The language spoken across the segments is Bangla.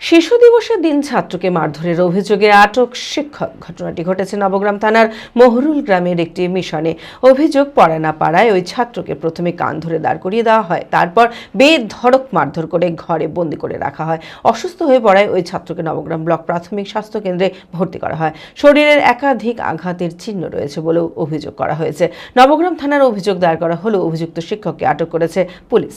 শিশু দিবসের দিন ছাত্রকে মারধরের অভিযোগে আটক শিক্ষক। ঘটনাটি ঘটেছে নবগ্রাম থানার মহরুল গ্রামের একটি মিশনে। অভিযোগ পড়া না পাড়ায় ওই ছাত্রকে প্রথমে কান ধরে দাঁড় করিয়ে দেওয়া হয়, তারপর বেধড়ক মারধর করে ঘরে বন্দি করে রাখা হয়। অসুস্থ হয়ে পড়ায় ওই ছাত্রকে নবগ্রাম ব্লক প্রাথমিক স্বাস্থ্য কেন্দ্রে ভর্তি করা হয়। শরীরের একাধিক আঘাতের চিহ্ন রয়েছে বলেও অভিযোগ করা হয়েছে। নবগ্রাম থানার অভিযোগ দায়ের করা হলেও অভিযুক্ত শিক্ষককে আটক করেছে পুলিশ।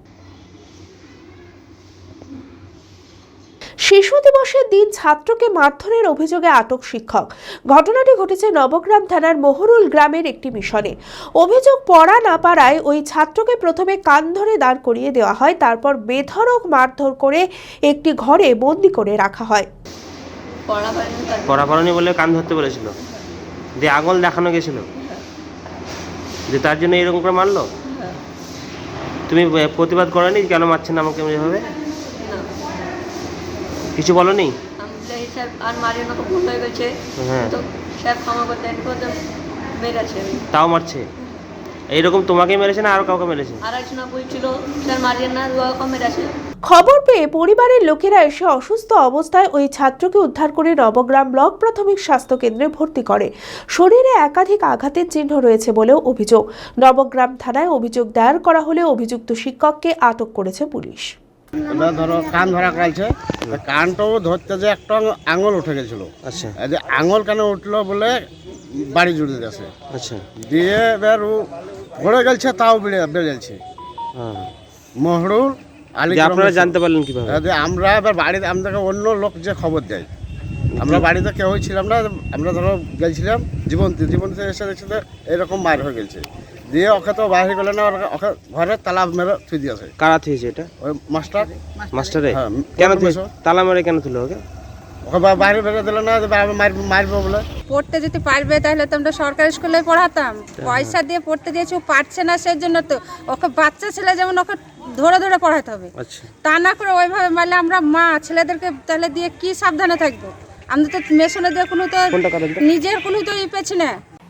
শিশু দিবসের দিন ছাত্রকে মারধরের অভিযোগে আটক শিক্ষক। ঘটনাটি ঘটেছে নবগ্রাম থানার মোহরুল গ্রামের একটি মিশনে। অভিযোগ পড়া না পারায় ওই ছাত্রকে প্রথমে কান ধরে দাঁড় করিয়ে দেওয়া হয় তারপর বেধড়ক মারধর করে একটি ঘরে বন্দি করে রাখা হয়। পড়া পড়ানি বলে কান ধরতে বলেছিল। যে আঙুল দেখানো গেছিল। যে তার জন্য এরকম করে মারলো? হ্যাঁ। তুমি প্রতিবাদ করনি কেন মারছেন আমাকে এভাবে? কিছু বলনি? স্যার আর ভুল হয়ে গেছে। হ্যাঁ। তো স্যার ক্ষমা করতে করতে মেরেছে। তাও মারছে? এইরকম তোমাকে মেরেছে না কাউকে মেরেছে? আর একজন বলছিল স্যার মারিয়ে না ওরকম মেরেছে? খবর পেয়ে পরিবারের লোকেরা এসে অসুস্থ অবস্থায় ওই ছাত্রকে উদ্ধার করে নবগ্রাম ব্লক প্রাথমিক স্বাস্থ্য কেন্দ্রে ভর্তি করে। শরীরে একাধিক আঘাতের চিহ্ন রয়েছে বলেও অভিযোগ। নবগ্রাম থানায় অভিযোগ দায়ের করা হলে অভিযুক্ত শিক্ষককে আটক করেছে পুলিশ। এবার ধরো কান ধরা কালছে কানটাও ধরতে যে একটা আঙুল উঠে গেছিল। আচ্ছা। যে আঙুল কেন উঠল বলে বাড়ি জুড়ে গেছে। আচ্ছা। দিয়ে এবার ও পড়ে গেছে তাও বেড়ে বেড়েছে মহরুল আলী আপনারা জানতে পারলেন কীভাবে? আমরা এবার বাড়িতে আমাদেরকে অন্য লোক যে খবর দেয়। আমরা বাড়িতে কেউই ছিলাম না আমরা ধরো গেছিলাম জীবন্তী জীবন্তী এসে দেখছি এরকম মার হয়ে গেছে দিয়ে ওকে তো বাইরে গেলে না ওকে- ওকে ঘরে তালা মেরে থুই দিয়েছে কারা থুয়েছে এটা? ওই মাস্টার। মাস্টারে? হ্যাঁ, কেন তালা মেরে কেন তুলো ওকে? ওকে বাইরে বেরোতে দিল না যে বা- মার- মারবো বলে। পড়তে যদি পারবে তাহলে তো আমরা সরকারি স্কুলে পড়াতাম। পয়সা দিয়ে পড়তে দিয়েছি ও পারছে না সেই জন্য তো। ওকে বাচ্চা ছেলে যেমন ওকে ধরে ধরে পড়াতে হবে। আচ্ছা। তা না করে ওইভাবে মারলে আমরা মা ছেলেদেরকে তাহলে দিয়ে কি সাবধানে থাকব? আমরা তো মেশনে দিয়ে কোনো তো? নিজের কোনো তো ই পেছি না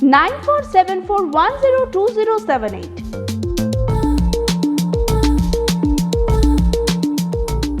947410278.